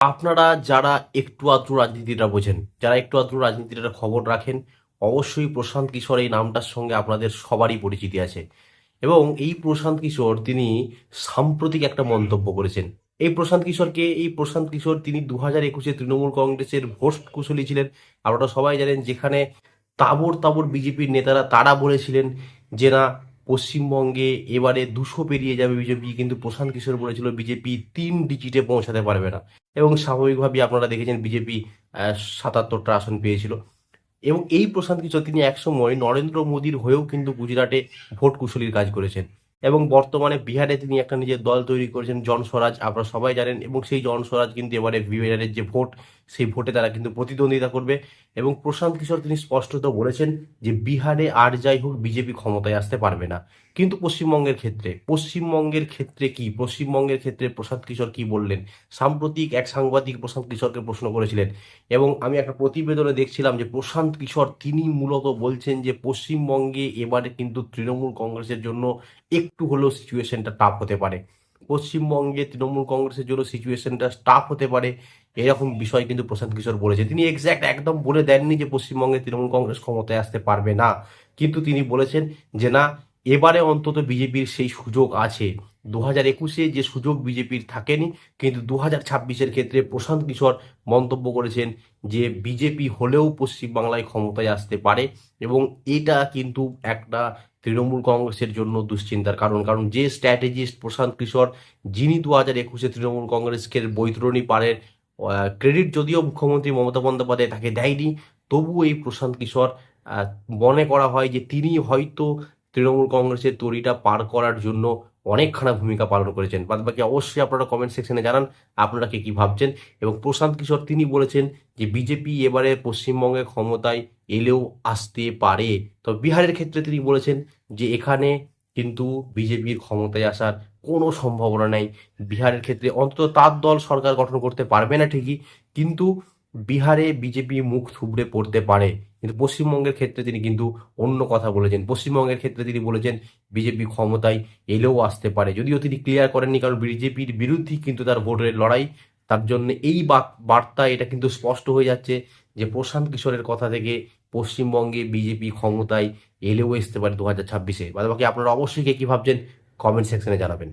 আপনারা যারা একটু আধটু রাজনীতিটা বোঝেন, যারা একটু আধটু রাজনীতিটা খবর রাখেন, অবশ্যই প্রশান্ত কিশোর এই নামটার সঙ্গে আপনাদের সবারই পরিচিতি আছে। এবং এই প্রশান্ত কিশোর তিনি সাম্প্রতিক একটা মন্তব্য করেছেন। এই প্রশান্ত কিশোরকে, এই প্রশান্ত কিশোর তিনি দু হাজার একুশে তৃণমূল কংগ্রেসের ভোট কুশলী ছিলেন। আপনারা সবাই জানেন যেখানে তাবর তাবর বিজেপির নেতারা তারা বলেছিলেন যে না পশ্চিমবঙ্গে এবারে দুশো পেরিয়ে যাবে বিজেপি, কিন্তু প্রশান্ত কিশোর বলেছিল, বিজেপি তিন ডিজিটে পৌঁছাতে পারবে না। এবং স্বাভাবিকভাবেই আপনারা দেখেছেন বিজেপি সাতাত্তরটা আসন পেয়েছিল। এবং এই প্রশান্ত কিশোর, তিনি একসময় নরেন্দ্র মোদীর হয়েও কিন্তু গুজরাটে ভোট কুশলীর কাজ করেছেন। এবং বর্তমানে বিহারে তিনি একটা নিজের দল তৈরি করেছেন, জন স্বরাজ, আপনারা সবাই জানেন। এবং সেই জন স্বরাজ কিন্তু এবারে বিহারের যে ভোট সেই ভোটে তারা কিন্তু প্রতিদ্বন্দ্বিতা করবে। এবং প্রশান্ত কিশোর তিনি স্পষ্টত বলেছেন যে বিহারে আর যাই হোক বিজেপি ক্ষমতায় আসতে পারবে না। কিন্তু পশ্চিমবঙ্গের ক্ষেত্রে পশ্চিমবঙ্গের ক্ষেত্রে কি? পশ্চিমবঙ্গের ক্ষেত্রে প্রশান্ত কিশোর কি বললেন? সাম্প্রতিক এক সাংবাদিক প্রশান্ত কিশোরকে প্রশ্ন করেছিলেন। এবং আমি একটা প্রতিবেদনে দেখছিলাম যে প্রশান্ত কিশোর তিনি মূলত বলছেন যে পশ্চিমবঙ্গে এবারে কিন্তু তৃণমূল কংগ্রেসের জন্য একটু হলেও সিচুয়েশনটা টাফ হতে পারে। পশ্চিমবঙ্গে তৃণমূল কংগ্রেসের জন্য সিচুয়েশনটা টাফ হতে পারে, এরকম বিষয় কিন্তু প্রশান্ত কিশোর বলেছে। তিনি এক্স্যাক্ট একদম বলে দেননি যে পশ্চিমবঙ্গে তৃণমূল কংগ্রেস ক্ষমতায় আসতে পারবে না। কিন্তু তিনি বলেছেন যে না, এবারে অন্তত বিজেপির সেই সুযোগ আছে। দু হাজার একুশে যে সুযোগ বিজেপির থাকেনি, কিন্তু দু হাজার ছাব্বিশের ক্ষেত্রে প্রশান্ত কিশোর মন্তব্য করেছেন যে বিজেপি হলেও পশ্চিমবাংলায় ক্ষমতায় আসতে পারে এবং এটা কিন্তু একটা তৃণমূল কংগ্রেসের জন্য দুশ্চিন্তার কারণ। কারণ যে স্ট্র্যাটেজিস্ট প্রশান্ত কিশোর, যিনি দু হাজার একুশে তৃণমূল কংগ্রেসকে বৈতরণী পারের ক্রেডিট যদিও মুখ্যমন্ত্রী মমতা বন্দ্যোপাধ্যায় তাকে দেয়নি তবু এই প্রশান্ত কিশোর মনে করা হয় যে তিনি হয়তো তৃণমূল কংগ্রেসের তরিটা পার করার জন্য অনেকখানা ভূমিকা পালন করেছেন। বাদ বাকি অবশ্যই আপনারা কমেন্ট সেকশনে জানান, আপনারা কে কি ভাবছেন? এবং প্রশান্ত কিশোর, তিনি বলেছেন যে বিজেপি এবারে পশ্চিমবঙ্গে ক্ষমতায় এলেও আসতে পারে। তো বিহারের ক্ষেত্রে তিনি বলেছেন যে, এখানে কিন্তু বিজেপির ক্ষমতায় আসার কোনো সম্ভাবনা নেই। বিহারের ক্ষেত্রে অন্তত তার দল সরকার গঠন করতে পারবে না ঠিকই, কিন্তু বিহারে বিজেপি মুখ থুবড়ে পড়তে পারে। কিন্তু পশ্চিমবঙ্গের ক্ষেত্রে তিনি কিন্তু অন্য কথা বলেছেন। পশ্চিমবঙ্গের ক্ষেত্রে তিনি বলেছেন, বিজেপি ক্ষমতায় এলেও আসতে পারে। যদিও তিনি ক্লিয়ার করেননি, কারণ বিজেপির বিরুদ্ধেই কিন্তু তার ভোটের লড়াই। তার জন্য এই বার্তা, এটা কিন্তু স্পষ্ট হয়ে যাচ্ছে যে প্রশান্ত কিশোরের কথা থেকে পশ্চিমবঙ্গে বিজেপি ক্ষমতায় এলেও আসতে পারে দু হাজার ছাব্বিশে। বাদ বাকি আপনারা অবশ্যই কে কি ভাবছেন কমেন্ট সেকশনে জানাবেন।